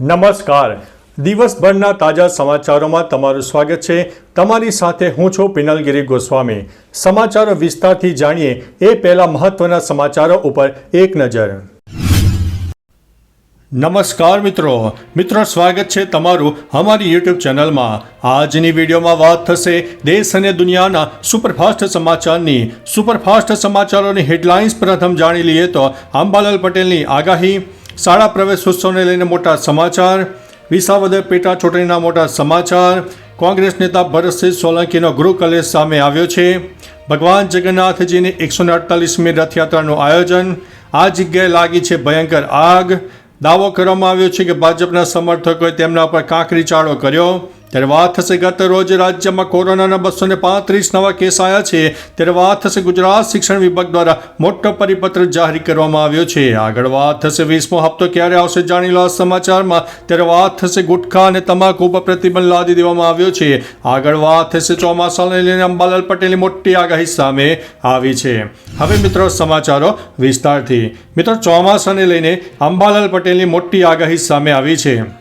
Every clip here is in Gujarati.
નમસ્કાર. દિવસભરના તાજા સમાચારોમાં તમારું સ્વાગત છે. તમારી સાથે હું છું પિનલગીરી ગોસ્વામી. સમાચારો વિસ્તારથી જાણીએ એ પહેલા મહત્વના સમાચારો ઉપર એક નજર. નમસ્કાર મિત્રો. મિત્રો, સ્વાગત છે તમારું અમારી યુટ્યુબ ચેનલમાં. આજની વિડીયોમાં વાત થશે દેશ અને દુનિયાના સુપરફાસ્ટ સમાચારની. સુપરફાસ્ટ સમાચારોની હેડલાઇન્સ પ્રથમ જાણી લઈએ તો અંબાલાલ પટેલની આગાહી શાળા પ્રવેશ ઉત્સવને લઈને મોટા સમાચાર, વિસાવદર પેટા ચૂંટણીના મોટા સમાચાર, કોંગ્રેસ નેતા ભરતસિંહ સોલંકીનો ગૃહ કલેશ સામે આવ્યો છે. ભગવાન જગન્નાથજીની એકસો ને અડતાલીસમી રથયાત્રાનું આયોજન, આ જગ્યાએ લાગી છે ભયંકર આગ. દાવો કરવામાં આવ્યો છે કે ભાજપના સમર્થકોએ તેમના પર કાંકરી ચાળો કર્યો. ત્યારે વાત થશે ગત રોજ રાજ્યમાં કોરોનાના બસો ને પાંત્રીસ નવા કેસ આવ્યા છે. ત્યારે વાત થશે ગુજરાત શિક્ષણ વિભાગ દ્વારા મોટો પરિપત્ર જાહેર કરવામાં આવ્યો છે. આગળ વાત થશે વીસમો હપ્તો ક્યારે આવશે જાણી લો સમાચારમાં ત્યારે વાત થશે ગુટખા અને તમાકુ ઉપર પ્રતિબંધ લાદી દેવામાં આવ્યો છે. આગળ વાત થશે ચોમાસાને લઈને અંબાલાલ પટેલની મોટી આગાહી સામે આવી છે. હવે મિત્રો સમાચારો વિસ્તારથી. મિત્રો ચોમાસાને લઈને અંબાલાલ પટેલની મોટી આગાહી સામે આવી છે.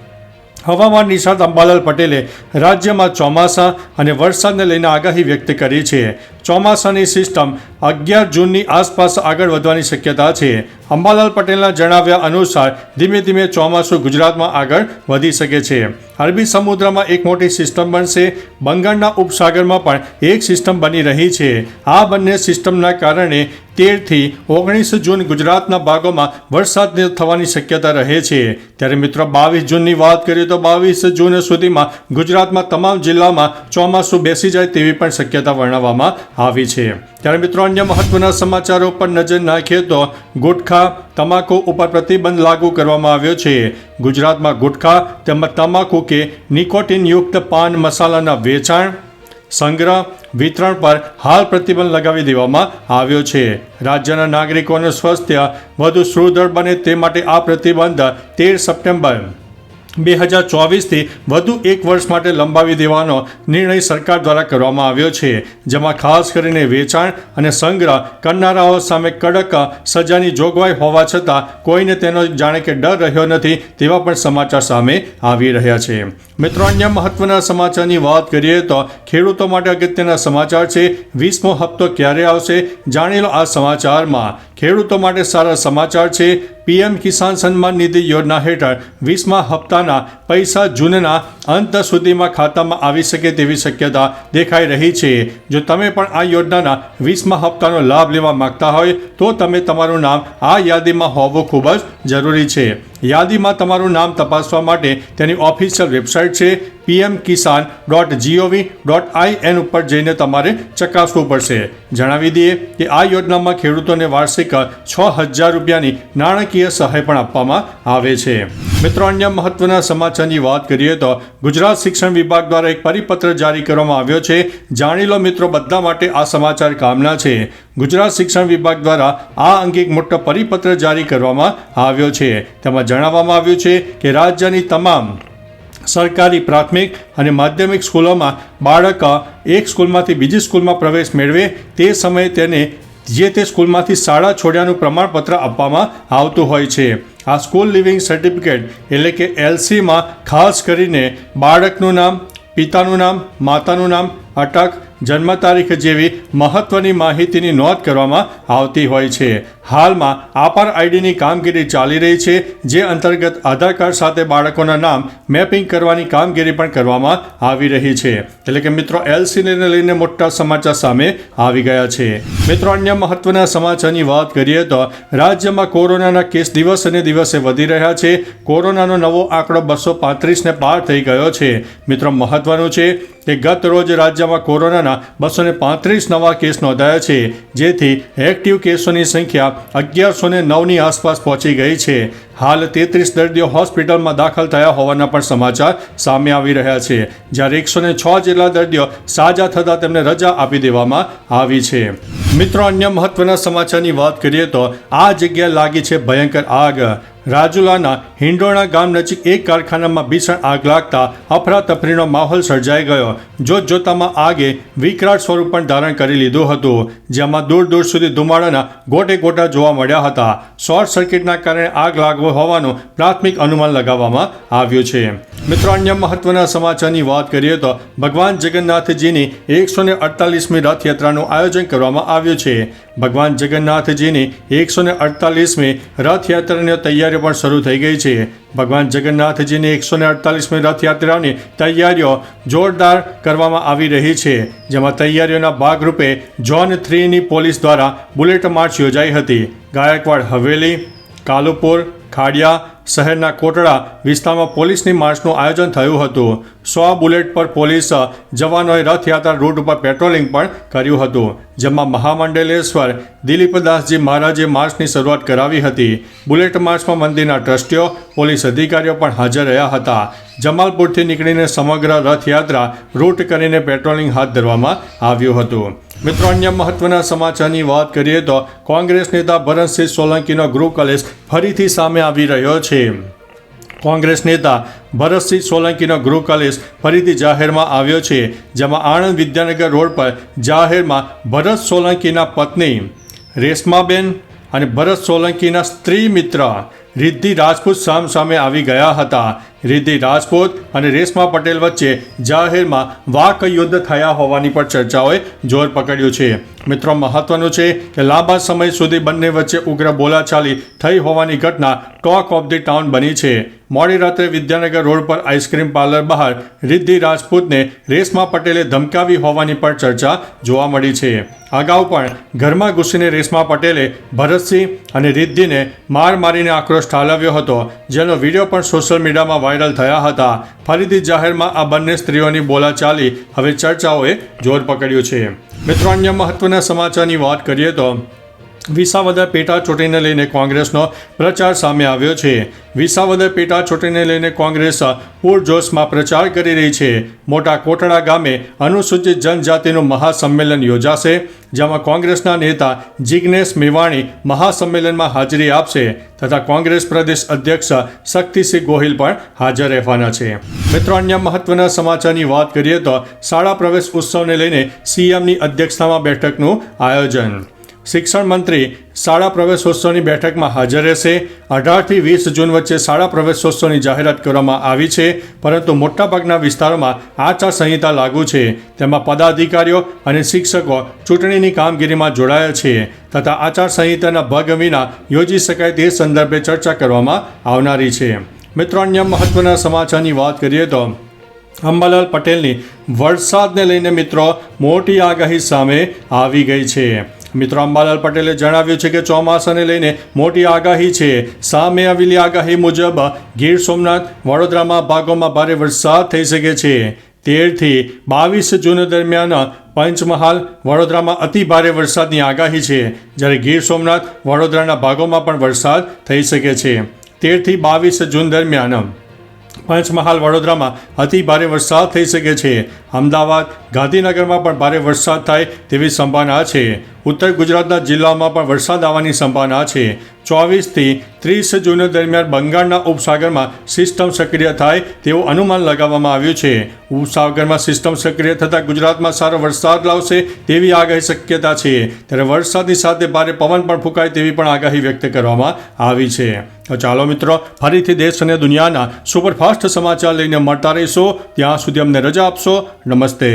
હવામાન નિષ્ણાત અંબાલાલ પટેલે રાજ્યમાં ચોમાસા અને વરસાદને લઈને આગાહી વ્યક્ત કરી છે. ચોમાસાની સિસ્ટમ અગિયાર જૂનની આસપાસ આગળ વધવાની શક્યતા છે. અંબાલાલ પટેલના જણાવ્યા અનુસાર ધીમે ધીમે ચોમાસું ગુજરાતમાં આગળ વધી શકે છે. અરબી સમુદ્રમાં એક મોટી સિસ્ટમ બનશે. બંગાળના ઉપસાગરમાં પણ એક સિસ્ટમ બની રહી છે. આ બંને સિસ્ટમના કારણે તેરથી ઓગણીસ જૂન ગુજરાતના ભાગોમાં વરસાદ થવાની શક્યતા રહે છે. ત્યારે મિત્રો, બાવીસ જૂનની વાત કરીએ તો બાવીસ જૂન સુધીમાં ગુજરાતમાં તમામ જિલ્લામાં ચોમાસું બેસી જાય તેવી પણ શક્યતા વર્ણવવામાં આવી છે. ત્યારે મિત્રો અન્ય મહત્વના સમાચારો પર નજર નાખીએ તો ગુટખા તમાકુ ઉપર પ્રતિબંધ લાગુ કરવામાં આવ્યો છે. ગુજરાતમાં ગુટખા તેમજ તમાકુ કે નિકોટિનયુક્ત પાન મસાલાના વેચાણ, સંગ્રહ, વિતરણ પર હાલ પ્રતિબંધ લગાવી દેવામાં આવ્યો છે. રાજ્યના નાગરિકોનું સ્વાસ્થ્ય વધુ સુદૃઢ બને તે માટે આ પ્રતિબંધ તેર સપ્ટેમ્બર બે હજાર ચોવીસથી વધુ એક વર્ષ માટે લંબાવી દેવાનો નિર્ણય સરકાર દ્વારા કરવામાં આવ્યો છે, જેમાં ખાસ કરીને વેચાણ અને સંગ્રહ કરનારાઓ સામે કડક સજાની જોગવાઈ હોવા છતાં કોઈને તેનો જાણે કે ડર રહ્યો નથી તેવા પણ સમાચાર સામે આવી રહ્યા છે. મિત્રો, અન્ય મહત્વના સમાચારની વાત કરીએ તો ખેડૂતો માટે અગત્યના સમાચાર છે, વીસમો હપ્તો ક્યારે આવશે? જાણી લો આ સમાચારમાં. ખેડૂતો માટે સારા સમાચાર છે પીએમ કિસાન સન્માન નિધિ યોજના હેઠળ વીસમા હપ્તાના પૈસા જૂનના અંત સુધીમાં ખાતામાં આવી શકે તેવી શક્યતા દેખાઈ રહી છે. જો તમે પણ આ યોજનાના વીસમા હપ્તાનો લાભ લેવા માગતા હોય, તો તમે તમારું નામ આ યાદીમાં હોવું ખૂબ જ જરૂરી છે. યાદીમાં તમારું નામ તપાસવા માટે તેની ઓફિશિયલ વેબસાઇટ છે PM Kisan dot G O V dot I N ઉપર જઈને તમારે ચકાસવું પડશે. જણાવી દઈએ કે આ યોજનામાં ખેડૂતોને વાર્ષિક છ હજાર રૂપિયાની નાણાકીય સહાય પણ આપવામાં આવે છે. મિત્રો, અન્ય મહત્વના સમાચારની વાત કરીએ તો ગુજરાત શિક્ષણ વિભાગ દ્વારા એક પરિપત્ર જારી કરવામાં આવ્યો છે. જાણી લો મિત્રો, બધા માટે આ સમાચાર કામના છે. ગુજરાત શિક્ષણ વિભાગ દ્વારા આ અંગે એક મોટો પરિપત્ર જારી કરવામાં આવ્યો છે. તેમાં જણાવવામાં આવ્યું છે કે રાજ્યની તમામ સરકારી પ્રાથમિક અને માધ્યમિક સ્કૂલોમાં બાળક એક સ્કૂલમાંથી બીજી સ્કૂલમાં પ્રવેશ મેળવે તે સમયે તેને, જે તે સ્કૂલમાંથી શાળા છોડ્યાનું પ્રમાણપત્ર આપવામાં આવતું હોય છે. આ સ્કૂલ લિવિંગ સર્ટિફિકેટ એટલે કે એલસીમાં ખાસ કરીને બાળકનું નામ, પિતાનું નામ, માતાનું નામ અટક જન્મ તારીખ જેવી મહત્વની માહિતીની નોંધ કરવામાં આવતી હોય છે. હાલમાં આપાર આઈડીની કામગીરી ચાલી રહી છે, જે અંતર્ગત આધાર કાર્ડ સાથે બાળકોના નામ મેપિંગ કરવાની કામગીરી પણ કરવામાં આવી રહી છે. એટલે કે મિત્રો, એલસીને લઈને મોટા સમાચાર સામે આવી ગયા છે. મિત્રો, અન્ય મહત્વના સમાચારની વાત કરીએ તો રાજ્યમાં કોરોનાના કેસ દિવસ અને દિવસે વધી રહ્યા છે. કોરોનાનો નવો આંકડો બસો પાંત્રીસને પાર થઈ ગયો છે. મિત્રો, મહત્વનું છે કે ગત રોજ રાજ્યમાં કોરોનાના બસો નવા કેસ નોંધાયા છે, જેથી એક્ટિવ કેસોની સંખ્યા અગિયારસો ને નવની આસપાસ પહોંચી ગઈ છે. હાલ તેત્રીસ દર્દીઓ હોસ્પિટલમાં દાખલ થયા હોવાના પણ સમાચાર સામે આવી રહ્યા છે. જ્યારે એકસો છ જેટલા દર્દીઓ સાજા થતાં તેમને રજા આપી દેવામાં આવી છે. મિત્રો, અન્ય મહત્વના સમાચારની વાત કરીએ તો આ જગ્યા લાગી છે ભયંકર આગ. રાજુલાના હિંડોણા ગામ નજીક એક કારખાનામાં ભીષણ આગ લાગતા અફરાતફરીનો માહોલ સર્જાઈ ગયો. જોત જોતામાં આગે વિકરાળ સ્વરૂપ પણ ધારણ કરી લીધું હતું, જેમાં દૂર દૂર સુધી ધુમાડાના ગોટે ગોટા જોવા મળ્યા હતા. શોર્ટ સર્કિટના કારણે આગ લાગવો હોવાનું પ્રાથમિક અનુમાન લગાવવામાં આવ્યું છે. મિત્રો, અન્ય મહત્વના સમાચારની વાત કરીએ તો ભગવાન જગન્નાથજીની એકસો ને અડતાલીસમી રથયાત્રાનું આયોજન કરવામાં આવ્યું છે. ભગવાન જગન્નાથજીની એકસો ને અડતાલીસમી રથયાત્રાની તૈયારીઓ પણ શરૂ થઈ ગઈ છે. ભગવાન જગન્નાથજીની એકસો ને અડતાલીસમી રથયાત્રાની તૈયારીઓ જોરદાર કરવામાં આવી રહી છે, જેમાં તૈયારીઓના ભાગરૂપે ઝોન થ્રીની પોલીસ દ્વારા બુલેટ માર્ચ યોજાઈ હતી. ગાયકવાડ હવેલી, કાલુપુર, ખાડિયા શહેરના કોટડા વિસ્તારમાં પોલીસની માર્ચનું આયોજન થયું હતું. સો બુલેટ પર પોલીસ જવાનોએ રથયાત્રા રૂટ ઉપર પેટ્રોલિંગ પણ કર્યું હતું. જેમાં મહામંડલેશ્વર દિલીપદાસજી મહારાજે માર્ચની શરૂઆત કરાવી હતી. બુલેટ માર્ચમાં મંદિરના ટ્રસ્ટીઓ, પોલીસ અધિકારીઓ પણ હાજર રહ્યા હતા. જમાલપુરથી નીકળીને સમગ્ર રથયાત્રા રૂટ કરીને પેટ્રોલિંગ હાથ ધરવામાં આવ્યું હતું. મિત્રો, અન્ય મહત્વના સમાચારની વાત કરીએ તો કોંગ્રેસ નેતા ભરતસિંહ સોલંકીનો ગૃહ કલેશ ફરીથી સામે આવી રહ્યો છે. કોંગ્રેસ નેતા ભરતસિંહ સોલંકીનો ગૃહ કલેશ ફરીથી જાહેરમાં આવ્યો છે, જેમાં આણંદ વિદ્યાનગર રોડ પર જાહેરમાં ભરત સોલંકીના પત્ની રેશમાબેન અને ભરત સોલંકીના સ્ત્રી મિત્ર રિદ્ધિ રાજપૂત સામ સામે આવી ગયા હતા. રિદ્ધિ રાજપૂત અને રેશમા પટેલ વચ્ચે જાહેરમાં વાક યુદ્ધ થયા હોવાની પણ ચર્ચાઓએ જોર પકડ્યું છે. મિત્રો, મહત્વનું છે કે લાંબા સમય સુધી બંને વચ્ચે ઉગ્ર બોલાચાલી થઈ હોવાની ઘટના ટોક ઓફ ધી ટાઉન બની છે. મોડી રાત્રે વિદ્યાનગર રોડ પર આઈસ્ક્રીમ પાર્લર બહાર રિદ્ધિ રાજપૂતને રેશમા પટેલે ધમકાવી હોવાની પણ ચર્ચા જોવા મળી છે. અગાઉ પણ ઘરમાં ઘૂસીને રેશમા પટેલે ભરતસિંહ અને રિદ્ધિને માર મારીને આક્રોશ ઠાલવ્યો હતો, જેનો વીડિયો પણ સોશિયલ મીડિયામાં વાયરલ થયા હતા. ફરીથી જાહેરમાં આ બંને સ્ત્રીઓની બોલાચાલી હવે ચર્ચાઓએ જોર પકડ્યું છે. મિત્રો, અન્ય મહત્વના સમાચારની વાત કરીએ તો વિસાવદર પેટા ચૂંટણીને લઈને કોંગ્રેસનો પ્રચાર સામે આવ્યો છે. વિસાવદર પેટા ચૂંટણીને લઈને કોંગ્રેસ પૂરજોશમાં પ્રચાર કરી રહી છે. મોટા કોટડા ગામે અનુસૂચિત જનજાતિનું મહાસંમેલન યોજાશે, જેમાં કોંગ્રેસના નેતા જિગ્નેશ મેવાણી મહાસંમેલનમાં હાજરી આપશે તથા કોંગ્રેસ પ્રદેશ અધ્યક્ષ શક્તિસિંહ ગોહિલ પણ હાજર રહેવાના છે. મિત્રો, અન્ય મહત્વના સમાચારની વાત કરીએ તો શાળા પ્રવેશ ઉત્સવને લઈને સીએમની અધ્યક્ષતામાં બેઠકનું આયોજન. શિક્ષણ મંત્રી શાળા પ્રવેશોત્સવની બેઠકમાં હાજર રહેશે. અઢારથી વીસ જૂન વચ્ચે શાળા પ્રવેશોત્સવની જાહેરાત કરવામાં આવી છે, પરંતુ મોટાભાગના વિસ્તારોમાં આચારસંહિતા લાગુ છે. તેમાં પદાધિકારીઓ અને શિક્ષકો ચૂંટણીની કામગીરીમાં જોડાયા છે તથા આચારસંહિતાના ભગ વિના યોજી શકાય તે સંદર્ભે ચર્ચા કરવામાં આવનારી છે. મિત્રો, અન્ય મહત્વના સમાચારની વાત કરીએ તો અંબાલાલ પટેલની વરસાદને લઈને મિત્રો મોટી આગાહી સામે આવી ગઈ છે. મિત્રો અંબાલાલ પટેલે જણાવ્યું છે કે ચોમાસાને લઈને મોટી આગાહી છે. સામે આવેલી આગાહી મુજબ ગીર સોમનાથ વડોદરામાં ભાગોમાં ભારે વરસાદ થઈ શકે છે. તેરથી બાવીસ જૂન દરમિયાન પંચમહાલ વડોદરામાં અતિ ભારે વરસાદની આગાહી છે. જ્યારે ગીર સોમનાથ વડોદરાના ભાગોમાં પણ વરસાદ થઈ શકે છે. તેરથી બાવીસ જૂન દરમિયાન પંચમહાલ વડોદરામાં અતિ ભારે વરસાદ થઈ શકે છે. અમદાવાદ ગાંધીનગરમાં પણ ભારે વરસાદ થાય તેવી સંભાવના છે. ઉત્તર ગુજરાતના જિલ્લાઓમાં પણ વરસાદ આવવાની સંભાવના છે. ચોવીસથી ત્રીસ જૂન દરમિયાન બંગાળના ઉપસાગરમાં સિસ્ટમ સક્રિય થાય તેવું અનુમાન લગાવવામાં આવ્યું છે. ઉપસાગરમાં સિસ્ટમ સક્રિય થતાં ગુજરાતમાં સારો વરસાદ લાવશે તેવી આગાહી શક્યતા છે. ત્યારે વરસાદની સાથે ભારે પવન પણ ફૂંકાય તેવી પણ આગાહી વ્યક્ત કરવામાં આવી છે. તો ચાલો મિત્રો, ફરીથી દેશ અને દુનિયાના સુપરફાસ્ટ સમાચાર લઈને મળતા રહીશો. ત્યાં સુધી અમને રજા આપશો. નમસ્તે.